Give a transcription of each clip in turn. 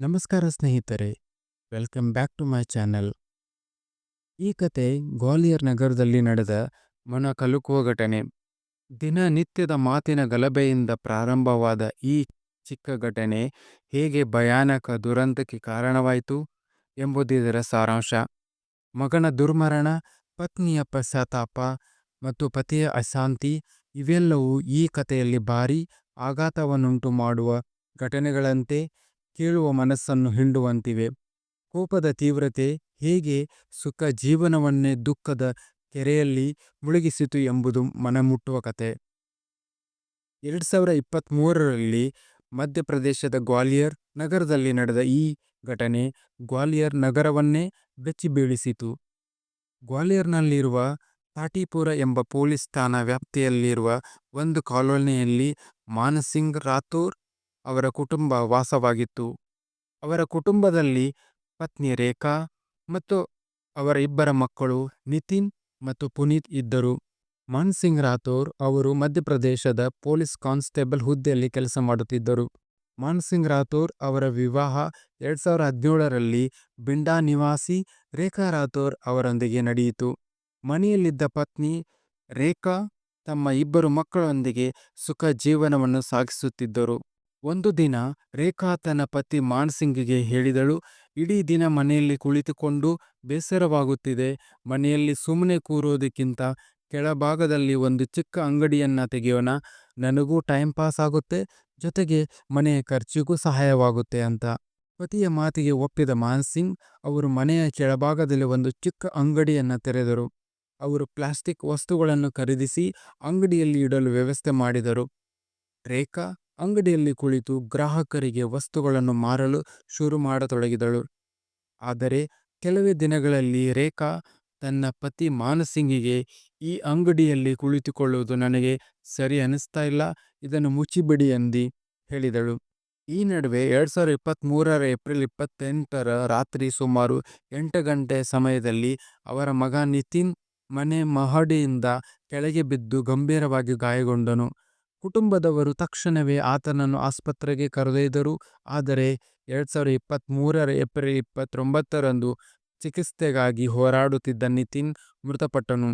ನಮಸ್ಕಾರ ಸ್ನೇಹಿತರೆ, welcome back to my channel. ಈ ಕತೆ ಗ್ವಾಲಿಯರ್ ನಗರದಲ್ಲಿ ನಡೆದ ಮನ ಕಲುಕುವ ಘಟನೆ. ದಿನನಿತ್ಯದ ಮಾತಿನ ಗಲಭೆಯಿಂದ ಪ್ರಾರಂಭವಾದ ಈ ಚಿಕ್ಕ ಘಟನೆ ಹೇಗೆ ಭಯಾನಕ ದುರಂತಕ್ಕೆ ಕಾರಣವಾಯಿತು ಎಂಬುದಿದರ ಸಾರಾಂಶ. ಮಗನ ದುರ್ಮರಣ, ಪತ್ನಿಯ ಪಶ್ಚಾತ್ತಾಪ ಮತ್ತು ಪತಿಯ ಅಶಾಂತಿ ಇವೆಲ್ಲವೂ ಈ ಕಥೆಯಲ್ಲಿ ಭಾರೀ ಆಘಾತವನ್ನುಂಟು ಮಾಡುವ ಘಟನೆಗಳಂತೆ ಕೇಳುವ ಮನಸ್ಸನ್ನು ಹಿಂಡುವಂತಿವೆ. ಕೋಪದ ತೀವ್ರತೆ ಹೇಗೆ ಸುಖ ಜೀವನವನ್ನೇ ದುಃಖದ ಕೆರೆಯಲ್ಲಿ ಮುಳುಗಿಸಿತು ಎಂಬುದು ಮನಮುಟ್ಟುವ ಕತೆ ಎರಡು ಸಾವಿರ ಇಪ್ಪತ್ತ್ಮೂರರಲ್ಲಿ ಮಧ್ಯಪ್ರದೇಶದ ಗ್ವಾಲಿಯರ್ ನಗರದಲ್ಲಿ ನಡೆದ ಈ ಘಟನೆ ಗ್ವಾಲಿಯರ್ ನಗರವನ್ನೇ ಬೆಚ್ಚಿ ಬೆಚ್ಚಿಬೀಳಿಸಿತು ಗ್ವಾಲಿಯರ್ನಲ್ಲಿರುವ ತಾಟಿಪುರ ಎಂಬ ಪೊಲೀಸ್ ಠಾಣಾ ವ್ಯಾಪ್ತಿಯಲ್ಲಿರುವ ಒಂದು ಕಾಲೋನಿಯಲ್ಲಿ ಮಾನಸಿಂಗ್ ರಾಥೋರ್ ಅವರ ಕುಟುಂಬ ವಾಸವಾಗಿತ್ತು. ಅವರ ಕುಟುಂಬದಲ್ಲಿ ಪತ್ನಿ ರೇಖಾ ಮತ್ತು ಅವರ ಇಬ್ಬರ ಮಕ್ಕಳು ನಿತಿನ್ ಮತ್ತು ಪುನೀತ್ ಇದ್ದರು. ಮಾನ್ಸಿಂಗ್ ರಾಥೋರ್ ಅವರು ಮಧ್ಯಪ್ರದೇಶದ ಪೊಲೀಸ್ ಕಾನ್ಸ್ಟೇಬಲ್ ಹುದ್ದೆಯಲ್ಲಿ ಕೆಲಸ ಮಾಡುತ್ತಿದ್ದರು. ಮಾನ್ಸಿಂಗ್ ರಾಥೋರ್ ಅವರ ವಿವಾಹ ಎರಡು ಸಾವಿರ ಹದಿನೇಳರಲ್ಲಿ ಬಿಂಡಾ ನಿವಾಸಿ ರೇಖಾ ರಾಥೋರ್ ಅವರೊಂದಿಗೆ ನಡೆಯಿತು. ಮನೆಯಲ್ಲಿದ್ದ ಪತ್ನಿ ರೇಖಾ ತಮ್ಮ ಇಬ್ಬರು ಮಕ್ಕಳೊಂದಿಗೆ ಸುಖ ಜೀವನವನ್ನು ಸಾಗಿಸುತ್ತಿದ್ದರು. ಒಂದು ದಿನ ರೇಖಾ ತನ್ನ ಪತಿ ಮಾನ್ಸಿಂಗ್ಗೆ ಹೇಳಿದಳು, ಇಡೀ ದಿನ ಮನೆಯಲ್ಲಿ ಕುಳಿತುಕೊಂಡು ಬೇಸರವಾಗುತ್ತಿದೆ. ಮನೆಯಲ್ಲಿ ಸುಮ್ಮನೆ ಕೂರೋದಕ್ಕಿಂತ ಕೆಳಭಾಗದಲ್ಲಿ ಒಂದು ಚಿಕ್ಕ ಅಂಗಡಿಯನ್ನ ತೆಗೆಯೋಣ. ನನಗೂ ಟೈಮ್ ಪಾಸ್ ಆಗುತ್ತೆ. ಜೊತೆಗೆ ಮನೆಯ ಖರ್ಚಿಗೂ ಸಹಾಯವಾಗುತ್ತೆ ಅಂತ. ಪತಿಯ ಮಾತಿಗೆ ಒಪ್ಪಿದ ಮಾನ್ಸಿಂಗ್, ಅವರು ಮನೆಯ ಕೆಳಭಾಗದಲ್ಲಿ ಒಂದು ಚಿಕ್ಕ ಅಂಗಡಿಯನ್ನು ತೆರೆದರು. ಅವರು ಪ್ಲಾಸ್ಟಿಕ್ ವಸ್ತುಗಳನ್ನು ಖರೀದಿಸಿ ಅಂಗಡಿಯಲ್ಲಿ ಇಡಲು ವ್ಯವಸ್ಥೆ ಮಾಡಿದರು. ರೇಖಾ ಅಂಗಡಿಯಲ್ಲಿ ಕುಳಿತು ಗ್ರಾಹಕರಿಗೆ ವಸ್ತುಗಳನ್ನು ಮಾರಲು ಶುರು ಮಾಡತೊಡಗಿದಳು. ಆದರೆ ಕೆಲವೇ ದಿನಗಳಲ್ಲಿ ರೇಖಾ ತನ್ನ ಪತಿ ಮಾನಸಿಂಗಿಗೆ ಈ ಅಂಗಡಿಯಲ್ಲಿ ಕುಳಿತುಕೊಳ್ಳುವುದು ನನಗೆ ಸರಿ ಅನ್ನಿಸ್ತಾ ಇಲ್ಲ, ಇದನ್ನು ಮುಚ್ಚಿಬಿಡಿ ಎಂದು ಹೇಳಿದಳು. ಈ ನಡುವೆ ಎರಡು ಸಾವಿರದ ಇಪ್ಪತ್ತ್ಮೂರರ ಏಪ್ರಿಲ್ ಇಪ್ಪತ್ತೆಂಟರ ರಾತ್ರಿ ಸುಮಾರು ಎಂಟು ಗಂಟೆ ಸಮಯದಲ್ಲಿ ಅವರ ಮಗ ನಿತಿನ್ ಮನೆ ಮಹಡಿಯಿಂದ ಕೆಳಗೆ ಬಿದ್ದು ಗಂಭೀರವಾಗಿ ಗಾಯಗೊಂಡನು. ಕುಟುಂಬದವರು ತಕ್ಷಣವೇ ಆತನನ್ನು ಆಸ್ಪತ್ರೆಗೆ ಕರೆದೊಯ್ದರು. ಆದರೆ ಎರಡು ಸಾವಿರದ ಇಪ್ಪತ್ತ್ಮೂರರ ಏಪ್ರಿಲ್ ಇಪ್ಪತ್ತೊಂಬತ್ತರಂದು ಚಿಕಿತ್ಸೆಗಾಗಿ ಹೋರಾಡುತ್ತಿದ್ದ ನಿತಿನ್ ಮೃತಪಟ್ಟನು.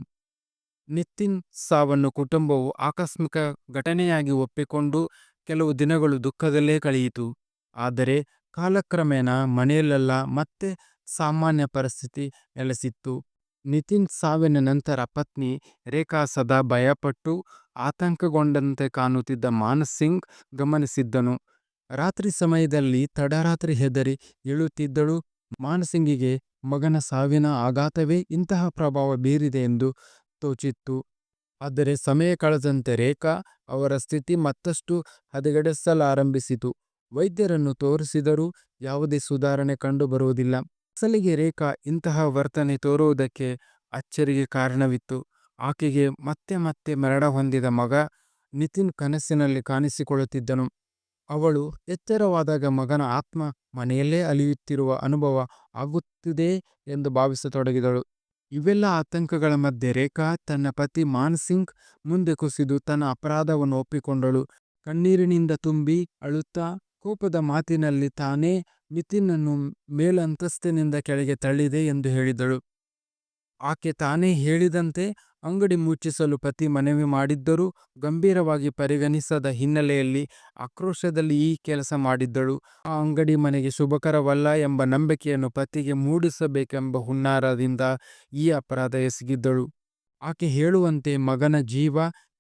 ನಿತಿನ್ ಸಾವನ್ನು ಕುಟುಂಬವು ಆಕಸ್ಮಿಕ ಘಟನೆಯಾಗಿ ಒಪ್ಪಿಕೊಂಡು ಕೆಲವು ದಿನಗಳು ದುಃಖದಲ್ಲೇ ಕಳೆಯಿತು. ಆದರೆ ಕಾಲಕ್ರಮೇಣ ಮನೆಯಲ್ಲೆಲ್ಲ ಮತ್ತೆ ಸಾಮಾನ್ಯ ಪರಿಸ್ಥಿತಿ ನೆಲೆಸಿತ್ತು. ನಿತಿನ್ ಸಾವಿನ ನಂತರ ಪತ್ನಿ ರೇಖಾ ಸದಾ ಭಯಪಟ್ಟು ಆತಂಕಗೊಂಡಂತೆ ಕಾಣುತ್ತಿದ್ದ ಮಾನಸಿಂಗ್ ಗಮನಿಸಿದ್ದನು. ರಾತ್ರಿ ಸಮಯದಲ್ಲಿ ತಡರಾತ್ರಿ ಹೆದರಿ ಏಳುತ್ತಿದ್ದಳು. ಮಾನಸಿಂಗಿಗೆ ಮಗನ ಸಾವಿನ ಆಘಾತವೇ ಇಂತಹ ಪ್ರಭಾವ ಬೀರಿದೆ ಎಂದು ತೋಚಿತ್ತು. ಆದರೆ ಸಮಯ ಕಳೆದಂತೆ ರೇಖಾ ಅವರ ಸ್ಥಿತಿ ಮತ್ತಷ್ಟು ಹದಗೆಡಿಸಲಾರಂಭಿಸಿತು. ವೈದ್ಯರನ್ನು ತೋರಿಸಿದರೂ ಯಾವುದೇ ಸುಧಾರಣೆ ಕಂಡುಬರುವುದಿಲ್ಲ. ಅಸಲಿಗೆ ರೇಖಾ ಇಂತಹ ವರ್ತನೆ ತೋರುವುದಕ್ಕೆ ಅಚ್ಚರಿಗೆ ಕಾರಣವಿತ್ತು. ಆಕೆಗೆ ಮತ್ತೆ ಮತ್ತೆ ಮರಣ ಹೊಂದಿದ ಮಗ ನಿತಿನ್ ಕನಸಿನಲ್ಲಿ ಕಾಣಿಸಿಕೊಳ್ಳುತ್ತಿದ್ದನು. ಅವಳು ಎಚ್ಚರವಾದಾಗ ಮಗನ ಆತ್ಮ ಮನೆಯಲ್ಲೇ ಅಲಿಯುತ್ತಿರುವ ಅನುಭವ ಆಗುತ್ತಿದೆ ಎಂದು ಭಾವಿಸತೊಡಗಿದಳು. ಇವೆಲ್ಲ ಆತಂಕಗಳ ಮಧ್ಯೆ ರೇಖಾ ತನ್ನ ಪತಿ ಮಾನ್ಸಿಂಗ್ ಮುಂದೆ ಕುಸಿದು ತನ್ನ ಅಪರಾಧವನ್ನು ಒಪ್ಪಿಕೊಂಡಳು. ಕಣ್ಣೀರಿನಿಂದ ತುಂಬಿ ಅಳುತ್ತಾ ಕೋಪದ ಮಾತಿನಲ್ಲಿ ತಾನೇ ನಿತಿನ್ನನ್ನು ಮೇಲಂತಸ್ತಿನಿಂದ ಕೆಳಗೆ ತಳ್ಳಿದೆ ಎಂದು ಹೇಳಿದಳು. ಆಕೆ ತಾನೇ ಹೇಳಿದಂತೆ ಅಂಗಡಿ ಮುಚ್ಚಿಸಲು ಪತಿ ಮನವಿ ಮಾಡಿದ್ದರೂ ಗಂಭೀರವಾಗಿ ಪರಿಗಣಿಸದ ಹಿನ್ನೆಲೆಯಲ್ಲಿ ಆಕ್ರೋಶದಲ್ಲಿ ಈ ಕೆಲಸ ಮಾಡಿದ್ದಳು. ಆ ಅಂಗಡಿ ಮನೆಗೆ ಶುಭಕರವಲ್ಲ ಎಂಬ ನಂಬಿಕೆಯನ್ನು ಪತಿಗೆ ಮೂಡಿಸಬೇಕೆಂಬ ಹುನ್ನಾರದಿಂದ ಈ ಅಪರಾಧ ಎಸಗಿದ್ದಳು. ಆಕೆ ಹೇಳುವಂತೆ ಮಗನ ಜೀವ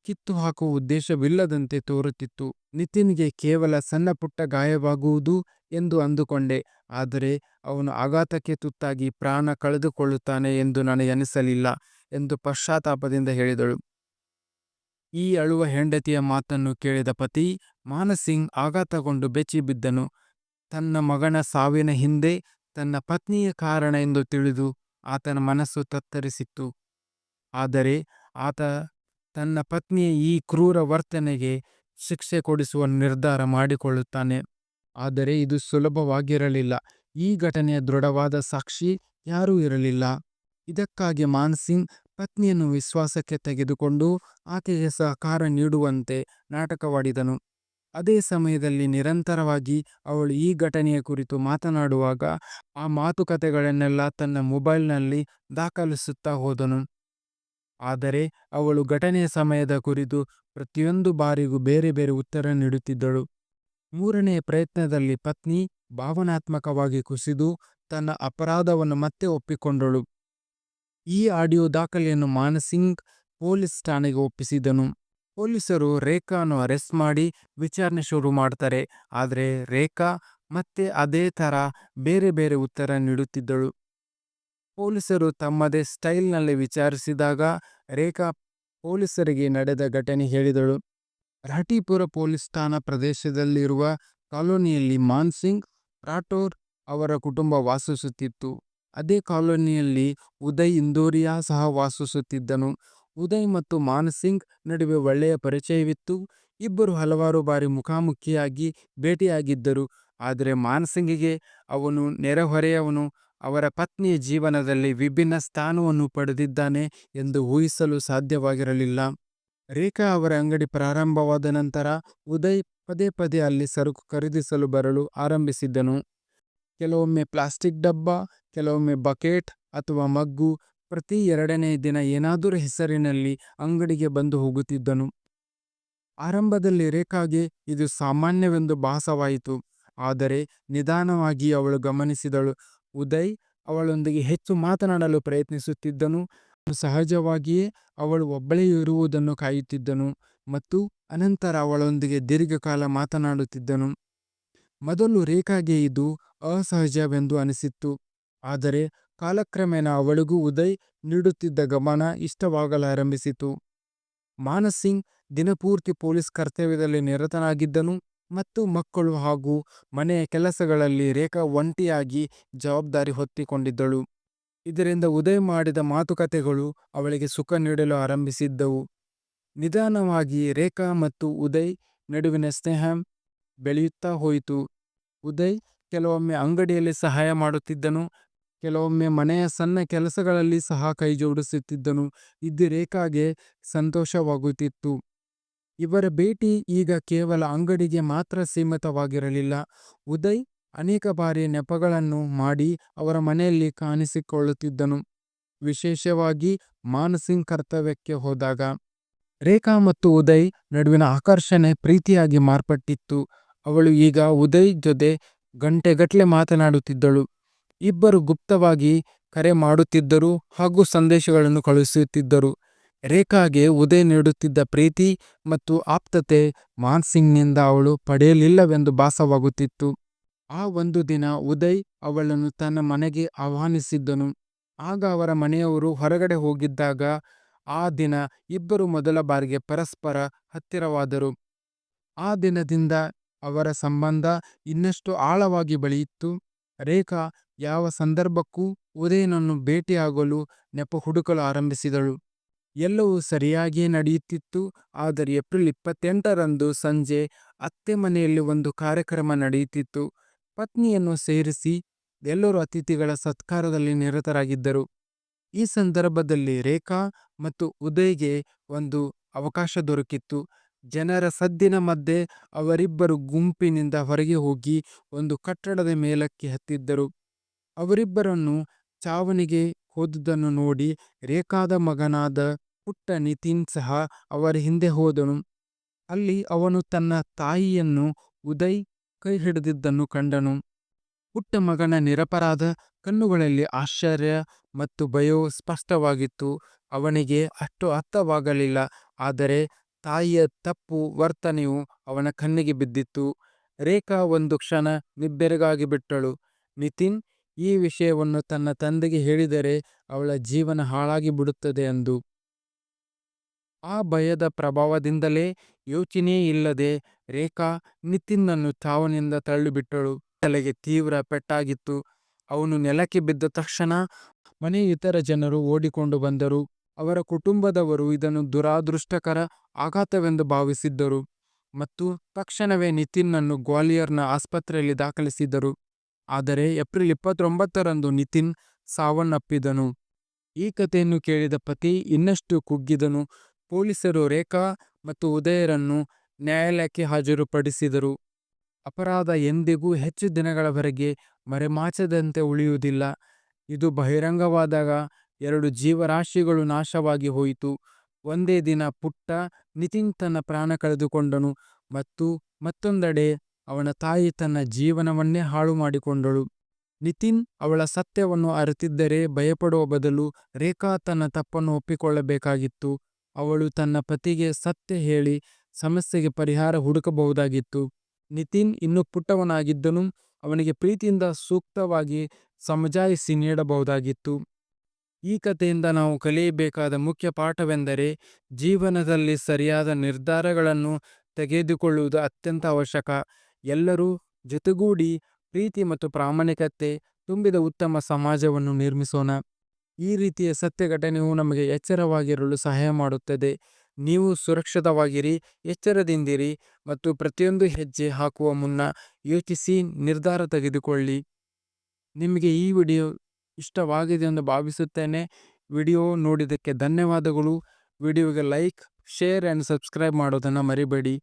ಕಿತ್ತು ಹಾಕುವ ಉದ್ದೇಶವಿಲ್ಲದಂತೆ ತೋರುತ್ತಿತ್ತು. ನಿತಿನ್ಗೆ ಕೇವಲ ಸಣ್ಣ ಪುಟ್ಟ ಗಾಯವಾಗುವುದು ಎಂದು ಅಂದುಕೊಂಡೆ. ಆದರೆ ಅವನು ಆಘಾತಕ್ಕೆ ತುತ್ತಾಗಿ ಪ್ರಾಣ ಕಳೆದುಕೊಳ್ಳುತ್ತಾನೆ ಎಂದು ನನಗನಿಸಲಿಲ್ಲ ಎಂದು ಪಶ್ಚಾತ್ತಾಪದಿಂದ ಹೇಳಿದಳು. ಈ ಅಳುವ ಹೆಂಡತಿಯ ಮಾತನ್ನು ಕೇಳಿದ ಪತಿ, ಮಾನಸಿಂಗ್ ಆಘಾತಗೊಂಡು ಬೆಚ್ಚಿ ಬಿದ್ದನು. ತನ್ನ ಮಗನ ಸಾವಿನ ಹಿಂದೆ ತನ್ನ ಪತ್ನಿಯ ಕಾರಣ ಎಂದು ತಿಳಿದು ಆತನ ಮನಸ್ಸು ತತ್ತರಿಸಿತ್ತು. ಆದರೆ ಆತ ತನ್ನ ಪತ್ನಿಯ ಈ ಕ್ರೂರ ವರ್ತನೆಗೆ ಶಿಕ್ಷೆ ಕೊಡಿಸುವ ನಿರ್ಧಾರ ಮಾಡಿಕೊಳ್ಳುತ್ತಾನೆ. ಆದರೆ ಇದು ಸುಲಭವಾಗಿರಲಿಲ್ಲ. ಈ ಘಟನೆಯ ದೃಢವಾದ ಸಾಕ್ಷಿ ಯಾರೂ ಇರಲಿಲ್ಲ. ಇದಕ್ಕಾಗಿ ಮಾನ್ಸಿಂಗ್ ಪತ್ನಿಯನ್ನು ವಿಶ್ವಾಸಕ್ಕೆ ತೆಗೆದುಕೊಂಡು ಆಕೆಗೆ ಸಹಕಾರ ನೀಡುವಂತೆ ನಾಟಕವಾಡಿದನು. ಅದೇ ಸಮಯದಲ್ಲಿ ನಿರಂತರವಾಗಿ ಅವಳು ಈ ಘಟನೆಯ ಕುರಿತು ಮಾತನಾಡುವಾಗ ಆ ಮಾತುಕತೆಗಳನ್ನೆಲ್ಲ ತನ್ನ ಮೊಬೈಲ್ನಲ್ಲಿ ದಾಖಲಿಸುತ್ತಾ ಹೋದನು. ಆದರೆ ಅವಳು ಘಟನೆಯ ಸಮಯದ ಕುರಿತು ಪ್ರತಿಯೊಂದು ಬಾರಿಗೂ ಬೇರೆ ಬೇರೆ ಉತ್ತರ ನೀಡುತ್ತಿದ್ದಳು. ಮೂರನೆಯ ಪ್ರಯತ್ನದಲ್ಲಿ ಪತ್ನಿ ಭಾವನಾತ್ಮಕವಾಗಿ ಕುಸಿದು ತನ್ನ ಅಪರಾಧವನ್ನು ಮತ್ತೆ ಒಪ್ಪಿಕೊಂಡಳು. ಈ ಆಡಿಯೋ ದಾಖಲೆಯನ್ನು ಮಾನಸಿಂಗ್ ಪೊಲೀಸ್ ಠಾಣೆಗೆ ಒಪ್ಪಿಸಿದನು. ಪೊಲೀಸರು ರೇಖಾನು ಅರೆಸ್ಟ್ ಮಾಡಿ ವಿಚಾರಣೆ ಶುರು ಮಾಡ್ತಾರೆ, ಆದರೆ ರೇಖಾ ಮತ್ತೆ ಅದೇ ಥರ ಬೇರೆ ಬೇರೆ ಉತ್ತರ ನೀಡುತ್ತಿದ್ದಳು. ಪೊಲೀಸರು ತಮ್ಮದೇ ಸ್ಟೈಲ್ನಲ್ಲಿ ವಿಚಾರಿಸಿದಾಗ ರೇಖಾ ಪೊಲೀಸರಿಗೆ ನಡೆದ ಘಟನೆ ಹೇಳಿದಳು. ರಾಟಿಪುರ ಪೊಲೀಸ್ ಠಾಣಾ ಪ್ರದೇಶದಲ್ಲಿರುವ ಕಾಲೋನಿಯಲ್ಲಿ ಮಾನ್ಸಿಂಗ್ ರಾಠೋರ್ ಅವರ ಕುಟುಂಬ ವಾಸಿಸುತ್ತಿತ್ತು. ಅದೇ ಕಾಲೋನಿಯಲ್ಲಿ ಉದಯ್ ಇಂದೋರಿಯಾ ಸಹ ವಾಸಿಸುತ್ತಿದ್ದನು. ಉದಯ್ ಮತ್ತು ಮಾನಸಿಂಗ್ ನಡುವೆ ಒಳ್ಳೆಯ ಪರಿಚಯವಿತ್ತು. ಇಬ್ಬರು ಹಲವಾರು ಬಾರಿ ಮುಖಾಮುಖಿಯಾಗಿ ಭೇಟಿಯಾಗಿದ್ದರು. ಆದರೆ ಮಾನಸಿಂಗಿಗೆ ಅವನು ನೆರೆಹೊರೆಯವನು. ಅವರ ಪತ್ನಿಯ ಜೀವನದಲ್ಲಿ ವಿಭಿನ್ನ ಸ್ಥಾನವನ್ನು ಪಡೆದಿದ್ದಾನೆ ಎಂದು ಊಹಿಸಲು ಸಾಧ್ಯವಾಗಿರಲಿಲ್ಲ. ರೇಖಾ ಅವರ ಅಂಗಡಿ ಪ್ರಾರಂಭವಾದ ನಂತರ ಉದಯ್ ಪದೇ ಪದೇ ಅಲ್ಲಿ ಸರಕು ಖರೀದಿಸಲು ಬರಲು ಆರಂಭಿಸಿದ್ದನು ಕೆಲವೊಮ್ಮೆ ಪ್ಲಾಸ್ಟಿಕ್ ಡಬ್ಬ, ಕೆಲವೊಮ್ಮೆ ಬಕೆಟ್ ಅಥವಾ ಮಗ್ಗು ಪ್ರತಿ ಎರಡನೇ ದಿನ ಏನಾದರೂ ಹೆಸರಿನಲ್ಲಿ ಅಂಗಡಿಗೆ ಬಂದು ಹೋಗುತ್ತಿದ್ದನು. ಆರಂಭದಲ್ಲಿ ರೇಖಾಗೆ ಇದು ಸಾಮಾನ್ಯವೆಂದು ಭಾಸವಾಯಿತು, ಆದರೆ ನಿಧಾನವಾಗಿ ಅವಳು ಗಮನಿಸಿದಳು. ಉದಯ್ ಅವಳೊಂದಿಗೆ ಹೆಚ್ಚು ಮಾತನಾಡಲು ಪ್ರಯತ್ನಿಸುತ್ತಿದ್ದನು. ಸಹಜವಾಗಿಯೇ ಅವಳು ಒಬ್ಬಳೇ ಇರುವುದನ್ನು ಕಾಯುತ್ತಿದ್ದನು ಮತ್ತು ಅನಂತರ ಅವಳೊಂದಿಗೆ ದೀರ್ಘಕಾಲ ಮಾತನಾಡುತ್ತಿದ್ದನು. ಮೊದಲು ರೇಖಾಗೆ ಇದು ಅಸಹಜವೆಂದು ಅನಿಸಿತ್ತು. ಆದರೆ ಕಾಲಕ್ರಮೇಣ ಅವಳಿಗೂ ಉದಯ್ ನೀಡುತ್ತಿದ್ದ ಗಮನ ಇಷ್ಟವಾಗಲಾರಂಭಿಸಿತು. ಮಾನಸಿಂಗ್ ದಿನಪೂರ್ತಿ ಪೊಲೀಸ್ ಕರ್ತವ್ಯದಲ್ಲಿ ನಿರತನಾಗಿದ್ದನು. ಮತ್ತು ಮಕ್ಕಳು ಹಾಗೂ ಮನೆಯ ಕೆಲಸಗಳಲ್ಲಿ ರೇಖಾ ಒಂಟಿಯಾಗಿ ಜವಾಬ್ದಾರಿ ಹೊತ್ತಿಕೊಂಡಿದ್ದಳು. ಇದರಿಂದ ಉದಯ್ ಮಾಡಿದ ಮಾತುಕತೆಗಳು ಅವಳಿಗೆ ಸುಖ ನೀಡಲು ಆರಂಭಿಸಿದ್ದವು. ನಿಧಾನವಾಗಿ ರೇಖಾ ಮತ್ತು ಉದಯ್ ನಡುವಿನ ಸ್ನೇಹ ಬೆಳೆಯುತ್ತಾ ಹೋಯಿತು. ಉದಯ್ ಕೆಲವೊಮ್ಮೆ ಅಂಗಡಿಯಲ್ಲಿ ಸಹಾಯ ಮಾಡುತ್ತಿದ್ದನು, ಕೆಲವೊಮ್ಮೆ ಮನೆಯ ಸಣ್ಣ ಕೆಲಸಗಳಲ್ಲಿ ಸಹ ಕೈಜೋಡಿಸುತ್ತಿದ್ದನು. ಇದು ರೇಖಾಗೆ ಸಂತೋಷವಾಗುತ್ತಿತ್ತು. ಇವರ ಭೇಟಿ ಈಗ ಕೇವಲ ಅಂಗಡಿಗೆ ಮಾತ್ರ ಸೀಮಿತವಾಗಿರಲಿಲ್ಲ. ಉದಯ್ ಅನೇಕ ಬಾರಿ ನೆಪಗಳನ್ನು ಮಾಡಿ ಅವರ ಮನೆಯಲ್ಲಿ ಕಾಣಿಸಿಕೊಳ್ಳುತ್ತಿದ್ದನು. ವಿಶೇಷವಾಗಿ ಮಾನಸಿಂಗ್ ಕರ್ತವ್ಯಕ್ಕೆ ಹೋದಾಗ. ರೇಖಾ ಮತ್ತು ಉದಯ್ ನಡುವಿನ ಆಕರ್ಷಣೆ ಪ್ರೀತಿಯಾಗಿ ಮಾರ್ಪಟ್ಟಿತ್ತು. ಅವಳು ಈಗ ಉದಯ್ ಜೊತೆ ಗಂಟೆಗಟ್ಟಲೆ ಮಾತನಾಡುತ್ತಿದ್ದಳು. ಇಬ್ಬರು ಗುಪ್ತವಾಗಿ ಕರೆ ಮಾಡುತ್ತಿದ್ದರು ಹಾಗೂ ಸಂದೇಶಗಳನ್ನು ಕಳುಹಿಸುತ್ತಿದ್ದರು. ರೇಖಾಗೆ ಉದಯ್ ನೀಡುತ್ತಿದ್ದ ಪ್ರೀತಿ ಮತ್ತು ಆಪ್ತತೆ ಮಾನ್ಸಿಂಗ್ನಿಂದ ಅವಳು ಪಡೆಯಲಿಲ್ಲವೆಂದು ಭಾಸವಾಗುತ್ತಿತ್ತು. ಆ ಒಂದು ದಿನ ಉದಯ್ ಅವಳನ್ನು ತನ್ನ ಮನೆಗೆ ಆಹ್ವಾನಿಸಿದ್ದನು. ಆಗ ಅವರ ಮನೆಯವರು ಹೊರಗಡೆ ಹೋಗಿದ್ದಾಗ ಆ ದಿನ ಇಬ್ಬರು ಮೊದಲ ಬಾರಿಗೆ ಪರಸ್ಪರ ಹತ್ತಿರವಾದರು. ಆ ದಿನದಿಂದ ಅವರ ಸಂಬಂಧ ಇನ್ನಷ್ಟು ಆಳವಾಗಿ ಬೆಳೆಯಿತು ರೇಖಾ ಯಾವ ಸಂದರ್ಭಕ್ಕೂ ಉದಯನನ್ನು ಭೇಟಿಯಾಗಲು ನೆಪ ಹುಡುಕಲು ಆರಂಭಿಸಿದಳು. ಎಲ್ಲವೂ ಸರಿಯಾಗಿಯೇ ನಡೆಯುತ್ತಿತ್ತು. ಆದರೆ ಏಪ್ರಿಲ್ ಇಪ್ಪತ್ತೆಂಟರಂದು ಸಂಜೆ ಅತ್ತೆ ಮನೆಯಲ್ಲಿ ಒಂದು ಕಾರ್ಯಕ್ರಮ ನಡೆಯುತ್ತಿತ್ತು. ಪತ್ನಿಯನ್ನು ಸೇರಿಸಿ ಎಲ್ಲರೂ ಅತಿಥಿಗಳ ಸತ್ಕಾರದಲ್ಲಿ ನಿರತರಾಗಿದ್ದರು. ಈ ಸಂದರ್ಭದಲ್ಲಿ ರೇಖಾ ಮತ್ತು ಉದಯ್ಗೆ ಒಂದು ಅವಕಾಶ ದೊರಕಿತ್ತು. ಜನರ ಸದ್ದಿನ ಮಧ್ಯೆ ಅವರಿಬ್ಬರು ಗುಂಪಿನಿಂದ ಹೊರಗೆ ಹೋಗಿ ಒಂದು ಕಟ್ಟಡದ ಮೇಲಕ್ಕೆ ಹತ್ತಿದ್ದರು. ಅವರಿಬ್ಬರನ್ನು ಚಾವಣಿಗೆ ಹೋದುದನ್ನು ನೋಡಿ ರೇಖಾದ ಮಗನಾದ ಪುಟ್ಟ ನಿತಿನ್ ಸಹ ಅವರ ಹಿಂದೆ ಹೋದನು. ಅಲ್ಲಿ ಅವನು ತನ್ನ ತಾಯಿಯನ್ನು ಉದಯ್ ಕೈ ಹಿಡಿದಿದ್ದನ್ನು ಕಂಡನು. ಪುಟ್ಟ ಮಗನ ನಿರಪರಾಧ ಕಣ್ಣುಗಳಲ್ಲಿ ಆಶ್ಚರ್ಯ ಮತ್ತು ಭಯವು ಸ್ಪಷ್ಟವಾಗಿತ್ತು. ಅವನಿಗೆ ಅಷ್ಟು ಅರ್ಥವಾಗಲಿಲ್ಲ, ಆದರೆ ತಾಯಿಯ ತಪ್ಪು ವರ್ತನೆಯು ಅವನ ಕಣ್ಣಿಗೆ ಬಿದ್ದಿತ್ತು. ರೇಖಾ ಒಂದು ಕ್ಷಣ ನಿಬ್ಬೆರಗಾಗಿ ಬಿಟ್ಟಳು ನಿತಿನ್ ಈ ವಿಷಯವನ್ನು ತನ್ನ ತಂದೆಗೆ ಹೇಳಿದರೆ ಅವಳ ಜೀವನ ಹಾಳಾಗಿ ಬಿಡುತ್ತದೆ ಎಂದು ಆ ಭಯದ ಪ್ರಭಾವದಿಂದಲೇ ಯೋಚನೆಯೇ ಇಲ್ಲದೆ ರೇಖಾ ನಿತಿನ್ನನ್ನು ಚಾವನಿಂದ ತಳ್ಳಿಬಿಟ್ಟಳು. ತಲೆಗೆ ತೀವ್ರ ಪೆಟ್ಟಾಗಿತ್ತು. ಅವನು ನೆಲಕ್ಕೆ ಬಿದ್ದ ತಕ್ಷಣ ಮನೆ ಇತರ ಜನರು ಓಡಿಕೊಂಡು ಬಂದರು. ಅವರ ಕುಟುಂಬದವರು ಇದನ್ನು ದುರಾದೃಷ್ಟಕರ ಆಘಾತವೆಂದು ಭಾವಿಸಿದ್ದರು ಮತ್ತು ತಕ್ಷಣವೇ ನಿತಿನ್ನನ್ನು ಗ್ವಾಲಿಯರ್ನ ಆಸ್ಪತ್ರೆಯಲ್ಲಿ ದಾಖಲಿಸಿದರು ಆದರೆ ಏಪ್ರಿಲ್ ಇಪ್ಪತ್ತೊಂಬತ್ತರಂದು ನಿತಿನ್ ಸಾವನ್ನಪ್ಪಿದನು. ಈ ಕಥೆಯನ್ನು ಕೇಳಿದ ಪತಿ ಇನ್ನಷ್ಟು ಕುಗ್ಗಿದನು. ಪೊಲೀಸರು ರೇಖಾ ಮತ್ತು ಉದಯರನ್ನು ನ್ಯಾಯಾಲಯಕ್ಕೆ ಹಾಜರುಪಡಿಸಿದರು. ಅಪರಾಧ ಎಂದಿಗೂ ಹೆಚ್ಚು ದಿನಗಳವರೆಗೆ ಮರೆಮಾಚದಂತೆ ಉಳಿಯುವುದಿಲ್ಲ. ಇದು ಬಹಿರಂಗವಾದಾಗ ಎರಡು ಜೀವರಾಶಿಗಳು ನಾಶವಾಗಿ ಹೋಯಿತು. ಒಂದೇ ದಿನ ಪುಟ್ಟ ನಿತಿನ್ ತನ್ನ ಪ್ರಾಣ ಕಳೆದುಕೊಂಡನು ಮತ್ತು ಮತ್ತೊಂದೆಡೆ ಅವನ ತಾಯಿ ತನ್ನ ಜೀವನವನ್ನೇ ಹಾಳು ಮಾಡಿಕೊಂಡಳು. ನಿತಿನ್ ಅವಳ ಸತ್ಯವನ್ನು ಅರಿತಿದ್ದರೆ ಭಯಪಡುವ ಬದಲು ರೇಖಾ ತನ್ನ ತಪ್ಪನ್ನು ಒಪ್ಪಿಕೊಳ್ಳಬೇಕಾಗಿತ್ತು. ಅವಳು ತನ್ನ ಪತಿಗೆ ಸತ್ಯ ಹೇಳಿ ಸಮಸ್ಯೆಗೆ ಪರಿಹಾರ ಹುಡುಕಬಹುದಾಗಿತ್ತು. ನಿತಿನ್ ಇನ್ನೂ ಪುಟ್ಟವನಾಗಿದ್ದನು, ಅವನಿಗೆ ಪ್ರೀತಿಯಿಂದ ಸೂಕ್ತವಾಗಿ ಸಮಜಾಯಿಸಿ ನೀಡಬಹುದಾಗಿತ್ತು. ಈ ಕಥೆಯಿಂದ ನಾವು ಕಲಿಯಬೇಕಾದ ಮುಖ್ಯ ಪಾಠವೆಂದರೆ ಜೀವನದಲ್ಲಿ ಸರಿಯಾದ ನಿರ್ಧಾರಗಳನ್ನು ತೆಗೆದುಕೊಳ್ಳುವುದು ಅತ್ಯಂತ ಅವಶ್ಯಕ. ಎಲ್ಲರೂ ಜೊತೆಗೂಡಿ ಪ್ರೀತಿ ಮತ್ತು ಪ್ರಾಮಾಣಿಕತೆ ತುಂಬಿದ ಉತ್ತಮ ಸಮಾಜವನ್ನು ನಿರ್ಮಿಸೋಣ. ಈ ರೀತಿಯ ಸತ್ಯ ಘಟನೆಯು ನಮಗೆ ಎಚ್ಚರವಾಗಿರಲು ಸಹಾಯ ಮಾಡುತ್ತದೆ. ನೀವು ಸುರಕ್ಷಿತವಾಗಿರಿ, ಎಚ್ಚರದಿಂದಿರಿ ಮತ್ತು ಪ್ರತಿಯೊಂದು ಹೆಜ್ಜೆ ಹಾಕುವ ಮುನ್ನ ಯೋಚಿಸಿ ನಿರ್ಧಾರ ತೆಗೆದುಕೊಳ್ಳಿ. ನಿಮಗೆ ಈ ವಿಡಿಯೋ ಇಷ್ಟವಾಗಿದೆ ಎಂದು ಭಾವಿಸುತ್ತೇನೆ. ವಿಡಿಯೋ ನೋಡಿದ್ದಕ್ಕೆ ಧನ್ಯವಾದಗಳು. ವಿಡಿಯೋಗೆ ಲೈಕ್, ಶೇರ್, ಆ್ಯಂಡ್ ಸಬ್ಸ್ಕ್ರೈಬ್ ಮಾಡೋದನ್ನು ಮರಿಬೇಡಿ.